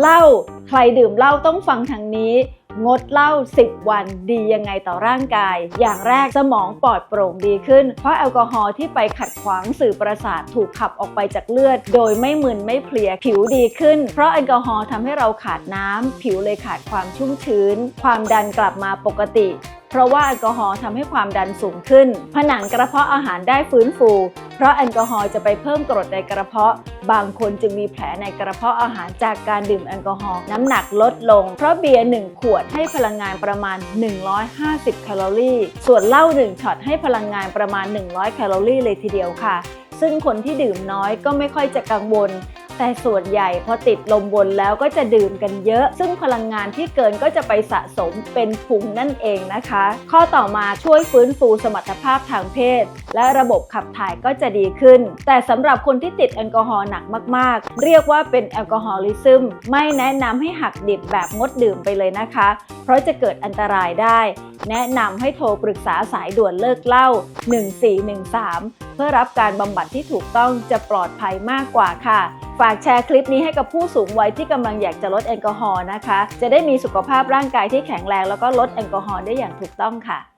เหล้าใครดื่มเหล้าต้องฟังทางนี้ งดเหล้า10 วันดียังไงต่อร่างกาย อย่างแรกสมองปลอดโปร่งดีขึ้น เพราะแอลกอฮอล์ที่ไปขัดขวางสื่อประสาทถูกขับออกไปจากเลือด โดยไม่มึนไม่เพลียผิวดีขึ้น เพราะแอลกอฮอล์ทำให้เราขาดน้ำผิวเลยขาดความชุ่มชื้น ความดันกลับมาปกติ เพราะว่าแอลกอฮอล์ทำให้ความดันสูงขึ้น ผนังกระเพาะอาหารได้ฟื้นฟู เพราะแอลกอฮอล์จะไปเพิ่มกรดในกระเพาะ บางคนจึงมีแผลในกระเพาะอาหารจากการดื่มแอลกอฮอล์น้ำหนักลดลง เพราะเบียร์ 1 ขวดให้พลังงานประมาณ 150 แคลอรี่ ส่วนเหล้า1ช็อตให้พลังงานประมาณ 100 แคลอรี่เลยทีเดียวค่ะ ซึ่งคนที่ดื่มน้อยก็ไม่ค่อยจะกังวล แต่ส่วนใหญ่พอติดลมบนแล้วก็จะดื่มกันเยอะ ซึ่งพลังงานที่เกินก็จะไปสะสมเป็นพุงนั่นเองนะคะ ข้อต่อมาช่วยฟื้นฟูสมรรถภาพทางเพศ และระบบขับถ่ายก็จะดีขึ้น แต่สำหรับคนที่ติดแอลกอฮอล์หนักมากๆ เรียกว่าเป็นแอลกอฮอลิซึมไม่แนะนำให้หักดิบแบบงดดื่มไปเลยนะคะ เพราะจะเกิดอันตรายได้ แนะนำให้โทรปรึกษาสายด่วนเลิกเหล้า 1413 เพื่อรับการบำบัดที่ถูกต้องจะปลอดภัยมากกว่าค่ะฝากแชร์คลิปนี้ให้กับผู้สูงวัยที่กำลังอยากจะลดแอลกอฮอล์นะคะ จะได้มีสุขภาพร่างกายที่แข็งแรงแล้วก็ลดแอลกอฮอล์ได้อย่างถูกต้องค่ะ